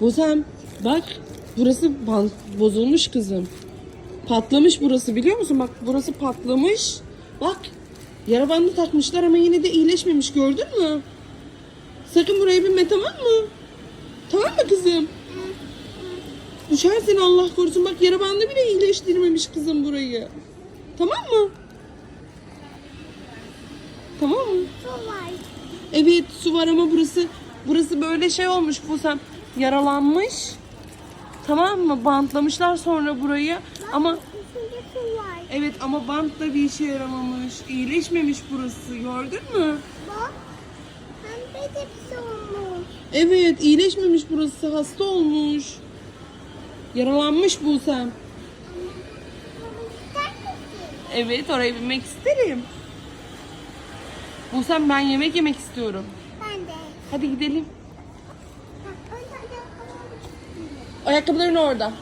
Bozem bak burası bozulmuş kızım. Patlamış burası biliyor musun? Bak burası patlamış. Bak yara bandı takmışlar ama yine de iyileşmemiş gördün mü? Sakın buraya binme tamam mı? Tamam mı kızım? Düşersin Allah korusun. Bak yara bandı bile iyileştirmemiş kızım burayı. Tamam mı? Tamam mı? Su var. Evet su var ama burası burası böyle şey olmuş Busem. Yaralanmış. Tamam mı? Bantlamışlar sonra burayı. Ama evet ama bant da bir işe yaramamış. İyileşmemiş burası. Gördün mü? Bak. Pembe şey olmuş. Evet iyileşmemiş burası. Hasta olmuş. Yaralanmış. İster misin? Evet oraya binmek isterim. Busem ben yemek yemek istiyorum. Ben de. Hadi gidelim. Ayakkabıların orada.